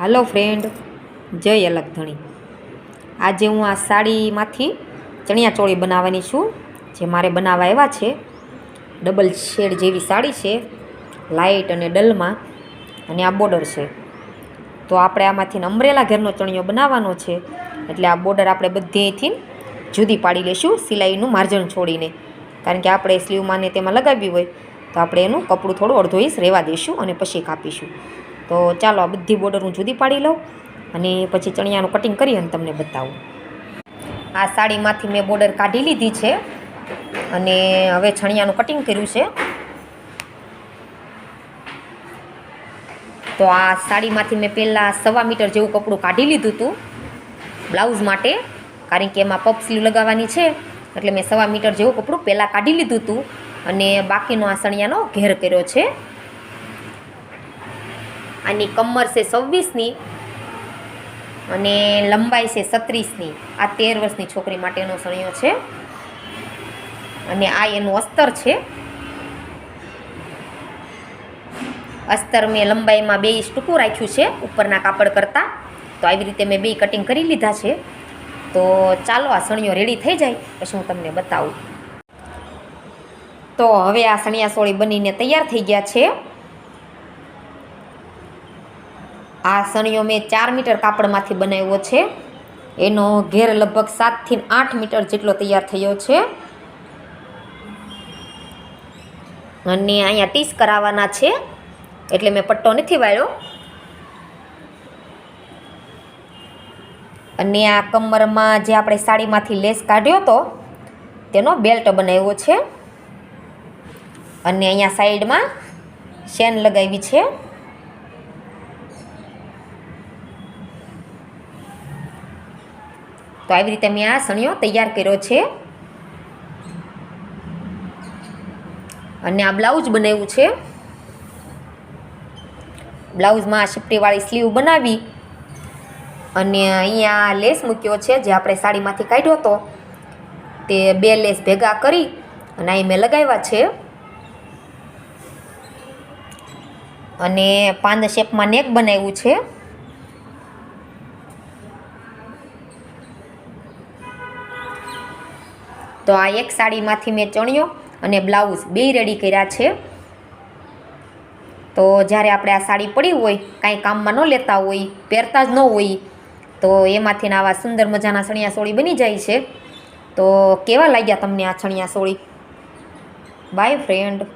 હાલો friend જય અલગધણી આજે હું આ સાડીમાંથી ચણિયા ચોળી બનાવવાની છું. જે મારે બનાવવા આવ્યા છે. ડબલ શેડ જેવી સાડી છે. લાઇટ અને ડલમાં અને આ બોર્ડર છે. તો આપણે આમાંથી અમરેલા ઘેરનો ચણિયો બનાવવાનો છે. એટલે આ બોર્ડર આપણે બધેથી જુદી પાડી લઈશું સિલાઈનું માર્જન છોડીને. કારણ કે આપણે સ્લીવમાં ને તેમાં લગાવ્યું હોય, તો આપણે એનું કપડું થોડું અડધો ઇંચ રહેવા દઈશું અને પછી કાપીશું. તો ચાલો આ બધી બોર્ડર હું જુદી પાડી લઉં અને પછી ચણિયાનું કટિંગ કરી અને તમને બતાવું. આ સાડીમાંથી મેં બોર્ડર કાઢી લીધી છે અને હવે છણિયાનું કટિંગ કર્યું છે. તો આ સાડીમાંથી મેં પહેલાં સવા મીટર જેવું કપડું કાઢી લીધું હતું બ્લાઉઝ માટે, કારણ કે એમાં પપ સ્લીવ લગાવવાની છે, એટલે મેં સવા મીટર જેવું કપડું પહેલાં કાઢી લીધું હતું અને બાકીનો આ સણિયાનો ઘેર કર્યો છે. આની કમર છે સવ્વીસની અને લંબાઈ છે સત્રીસની આ તેર વર્ષની છોકરી માટેનો સણિયો છે. અને આ એનું અસ્તર છે. અસ્તર મેં લંબાઈમાં બે ટૂંકું રાખ્યું છે, ઉપરના કાપડ કરતાં. તો આવી રીતે મેં બે કટિંગ કરી લીધા છે. તો ચાલો આ સણિયો રેડી થઈ જાય, પછી હું તમને બતાવું. તો હવે આ સણિયા સોળી બનીને તૈયાર થઈ ગયા છે. આ સણિયો મેં ચાર મીટર કાપડમાંથી બનાવ્યો છે. એનો ઘેર લગભગ સાતથી આઠ મીટર જેટલો તૈયાર થયો છે. અને અહીંયા ટીસ કરાવવાના છે. એટલે મેં પટ્ટો નથી વાળ્યો. અને આ કમરમાં જે આપણે સાડીમાંથી લેસ કાઢ્યો હતો, તેનો બેલ્ટ બનાવ્યો છે. અને અહીંયા સાઈડમાં શેન લગાવી છે. તો આવી રીતે મેં આ સણિયો તૈયાર કર્યો છે. અને આ બ્લાઉઝ બનાવ્યું છે. બ્લાઉઝમાં શિફ્ટીવાળી સ્લીવ બનાવી અને અહીંયા લેસ મૂક્યો છે, જે આપણે સાડીમાંથી કાઢ્યો હતો. તે બે લેસ ભેગા કરી અને અહીં મેં લગાવ્યા છે. અને પાંદ શેપમાં નેક બનાવ્યું છે. તો આ એક સાડીમાંથી મેં ચણ્યો અને બ્લાઉઝ બે રેડી કર્યા છે. તો જ્યારે આપણે આ સાડી પડી હોય, કાંઈ કામમાં ન લેતા હોય, પહેરતા જ ન હોય, તો એમાંથી આવા સુંદર મજાના ચણિયા સોળી બની જાય છે. તો કેવા લાગ્યા તમને આ ચણિયા સોળી? By friend